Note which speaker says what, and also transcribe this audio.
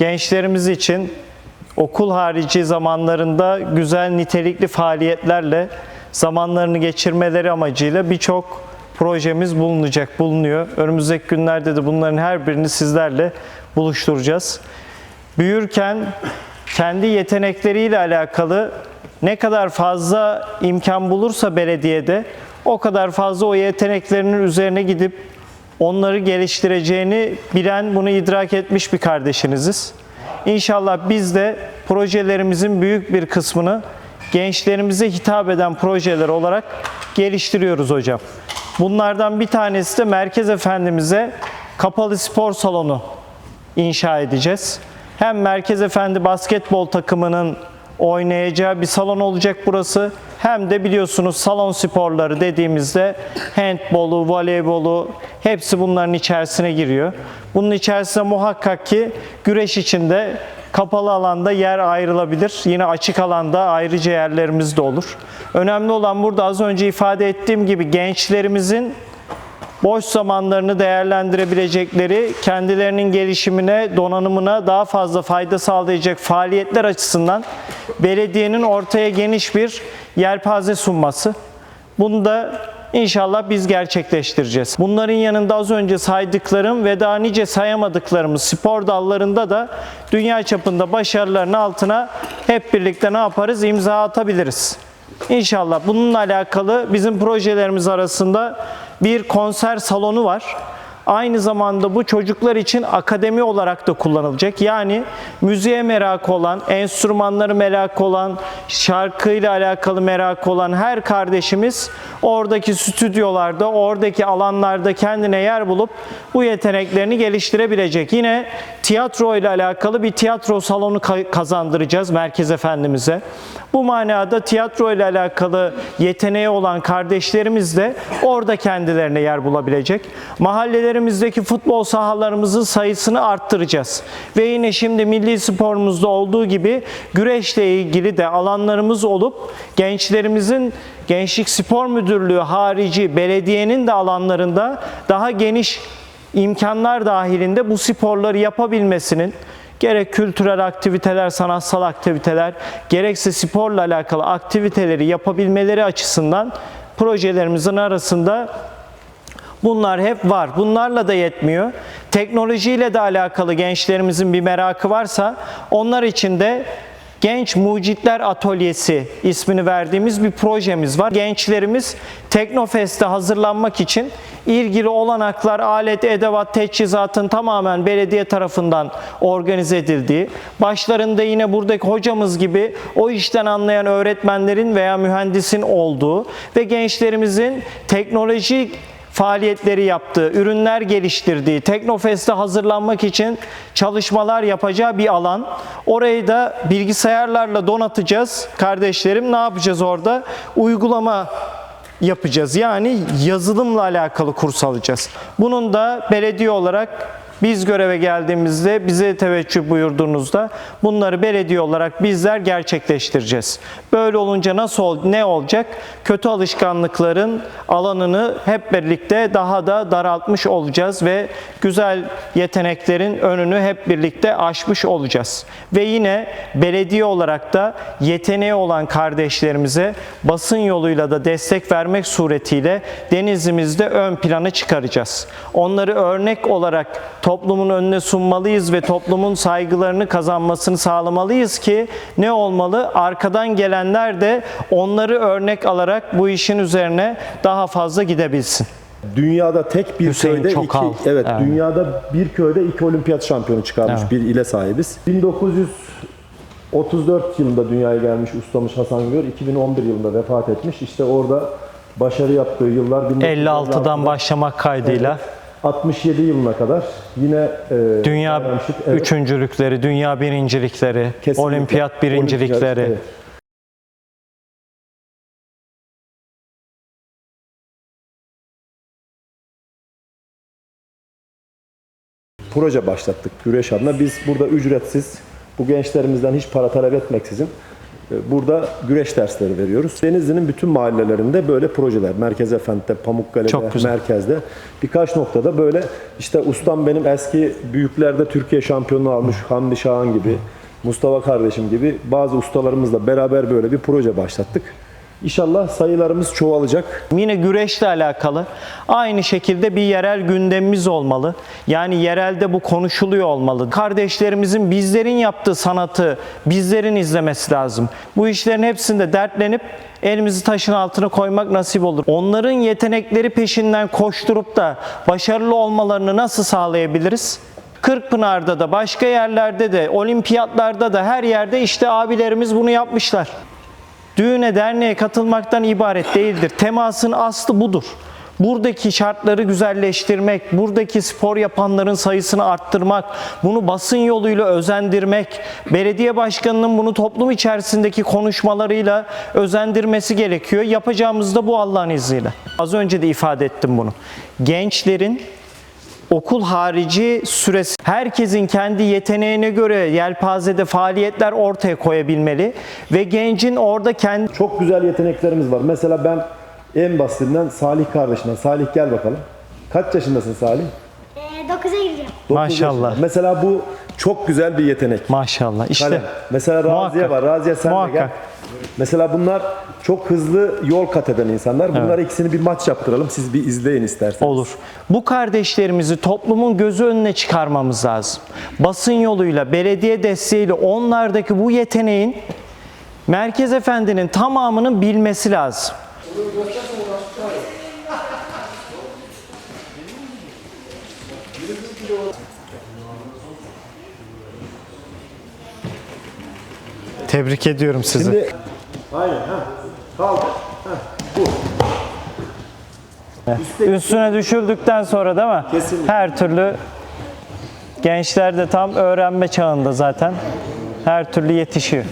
Speaker 1: gençlerimiz için okul harici zamanlarında güzel nitelikli faaliyetlerle zamanlarını geçirmeleri amacıyla birçok projemiz bulunacak, bulunuyor. Önümüzdeki günlerde de bunların her birini sizlerle buluşturacağız. Büyürken kendi yetenekleriyle alakalı ne kadar fazla imkan bulursa belediyede o kadar fazla o yeteneklerinin üzerine gidip onları geliştireceğini bilen, bunu idrak etmiş bir kardeşiniziz. İnşallah biz de projelerimizin büyük bir kısmını gençlerimize hitap eden projeler olarak geliştiriyoruz hocam. Bunlardan bir tanesi de Merkez Efendimiz'e kapalı spor salonu inşa edeceğiz. Hem Merkez Efendi basketbol takımının oynayacağı bir salon olacak burası. Hem de biliyorsunuz salon sporları dediğimizde handbolu, voleybolu hepsi bunların içerisine giriyor. Bunun içerisinde muhakkak ki güreş için de kapalı alanda yer ayrılabilir. Yine açık alanda ayrıca yerlerimiz de olur. Önemli olan burada az önce ifade ettiğim gibi gençlerimizin boş zamanlarını değerlendirebilecekleri, kendilerinin gelişimine, donanımına daha fazla fayda sağlayacak faaliyetler açısından belediyenin ortaya geniş bir yelpaze sunması. Bunu da inşallah biz gerçekleştireceğiz. Bunların yanında az önce saydıklarım ve daha nice sayamadıklarımız spor dallarında da dünya çapında başarıların altına hep birlikte ne yaparız? İmza atabiliriz. İnşallah bununla alakalı bizim projelerimiz arasında bir konser salonu var. Aynı zamanda bu çocuklar için akademi olarak da kullanılacak. Yani müziğe merakı olan, enstrümanları merakı olan, şarkıyla alakalı merakı olan her kardeşimiz oradaki stüdyolarda, oradaki alanlarda kendine yer bulup bu yeteneklerini geliştirebilecek. Yine tiyatro ile alakalı bir tiyatro salonu ka- kazandıracağız Merkez Efendimiz'e. Bu manada tiyatro ile alakalı yeteneği olan kardeşlerimiz de orada kendilerine yer bulabilecek. Mahallelerimizdeki futbol sahalarımızın sayısını arttıracağız. Ve yine şimdi milli sporumuzda olduğu gibi güreşle ilgili de alanlarımız olup gençlerimizin Gençlik Spor Müdürlüğü harici belediyenin de alanlarında daha geniş imkanlar dahilinde bu sporları yapabilmesinin gerek kültürel aktiviteler, sanatsal aktiviteler, gerekse sporla alakalı aktiviteleri yapabilmeleri açısından projelerimizin arasında Bunlar hep var. Bunlarla da yetmiyor. Teknolojiyle de alakalı gençlerimizin bir merakı varsa onlar için de Genç Mucitler Atölyesi ismini verdiğimiz bir projemiz var. Gençlerimiz Teknofest'e hazırlanmak için ilgili olanaklar, alet, edevat, teçhizatın tamamen belediye tarafından organize edildiği, başlarında yine buradaki hocamız gibi o işten anlayan öğretmenlerin veya mühendisin olduğu ve gençlerimizin teknolojik faaliyetleri yaptığı, ürünler geliştirdiği, Teknofest'e hazırlanmak için çalışmalar yapacağı bir alan. Orayı da bilgisayarlarla donatacağız. Kardeşlerim ne yapacağız orada? Uygulama yapacağız. Yani yazılımla alakalı kurs alacağız. Bunun da belediye olarak biz göreve geldiğimizde bize teveccüh buyurduğunuzda bunları belediye olarak bizler gerçekleştireceğiz. Böyle olunca nasıl ne olacak? Kötü alışkanlıkların alanını hep birlikte daha da daraltmış olacağız ve güzel yeteneklerin önünü hep birlikte aşmış olacağız. Ve yine belediye olarak da yeteneği olan kardeşlerimize basın yoluyla da destek vermek suretiyle denizimizde ön plana çıkaracağız. Onları örnek olarak toplumun önüne sunmalıyız ve toplumun saygılarını kazanmasını sağlamalıyız ki ne olmalı? Arkadan gelenler de onları örnek alarak bu işin üzerine daha fazla gidebilsin.
Speaker 2: Dünyada tek bir
Speaker 1: Hüseyin
Speaker 2: köyde
Speaker 1: Çokal.
Speaker 2: iki evet,
Speaker 1: Evet.
Speaker 2: dünyada bir köyde iki olimpiyat şampiyonu çıkarmış
Speaker 1: Evet.
Speaker 2: bir ile sahibiz. 1934 yılında dünyaya gelmiş ustamız Hasan Gör 2011 yılında vefat etmiş. İşte orada başarı yaptığı yıllar
Speaker 1: 56'dan başlamak kaydıyla
Speaker 2: 67 yılına kadar yine e,
Speaker 1: dünya
Speaker 2: Bayramşık, evet,
Speaker 1: üçüncülükleri, dünya birincilikleri,
Speaker 2: kesinlikle.
Speaker 1: olimpiyat birincilikleri,
Speaker 2: Olimpiyat, evet. proje başlattık güreş adına. Biz burada ücretsiz bu gençlerimizden hiç para talep etmeksizin Burada güreş dersleri veriyoruz. Denizli'nin bütün mahallelerinde böyle projeler. Merkez Efendi'de, Pamukkale'de, merkezde. Birkaç noktada böyle işte ustam benim eski büyüklerde Türkiye şampiyonluğu almış Hamdi Şahan gibi, Mustafa kardeşim gibi bazı ustalarımızla beraber böyle bir proje başlattık. İnşallah sayılarımız çoğalacak.
Speaker 1: Yine güreşle alakalı aynı şekilde bir yerel gündemimiz olmalı. Yani yerelde bu konuşuluyor olmalı. Kardeşlerimizin bizlerin yaptığı sanatı bizlerin izlemesi lazım. Bu işlerin hepsinde dertlenip elimizi taşın altına koymak nasip olur. Onların yetenekleri peşinden koşturup da başarılı olmalarını nasıl sağlayabiliriz? Kırkpınar'da da başka yerlerde de olimpiyatlarda da her yerde işte abilerimiz bunu yapmışlar. Düğüne derneğe katılmaktan ibaret değildir. Temasın aslı budur. Buradaki şartları güzelleştirmek, buradaki spor yapanların sayısını arttırmak, bunu basın yoluyla özendirmek, belediye başkanının bunu toplum içerisindeki konuşmalarıyla özendirmesi gerekiyor. Yapacağımız da bu Allah'ın izniyle. Az önce de ifade ettim bunu. Gençlerin okul harici süresi herkesin kendi yeteneğine göre yelpazede faaliyetler ortaya koyabilmeli ve gencin orada kendi
Speaker 2: Çok güzel yeteneklerimiz var. Mesela ben en basitinden Salih kardeşimden. Salih gel bakalım. Kaç yaşındasın Salih?
Speaker 3: Ee, 9'a gireceğim.
Speaker 2: Dokuz
Speaker 1: Maşallah.
Speaker 2: yaşında. Mesela bu çok güzel bir yetenek.
Speaker 1: maşallah işte
Speaker 2: Kalem. Mesela Raziye
Speaker 1: Muhakkak.
Speaker 2: var. Raziye sen de
Speaker 1: Muhakkak.
Speaker 2: Mesela bunlar çok hızlı yol kat eden insanlar. Bunlar ikisini bir maç yaptıralım. Siz bir izleyin isterseniz.
Speaker 1: olur. Bu kardeşlerimizi toplumun gözü önüne çıkarmamız lazım. Basın yoluyla, belediye desteğiyle onlardaki bu yeteneğin Merkez Efendi'nin tamamının bilmesi lazım. Tebrik ediyorum sizi.
Speaker 2: Şimdi aynen ha. Kaldı.
Speaker 1: Üstüne düşüldükten sonra değil mi?
Speaker 2: Kesinlikle.
Speaker 1: Her türlü gençler de tam öğrenme çağında zaten. Her türlü yetişiyor.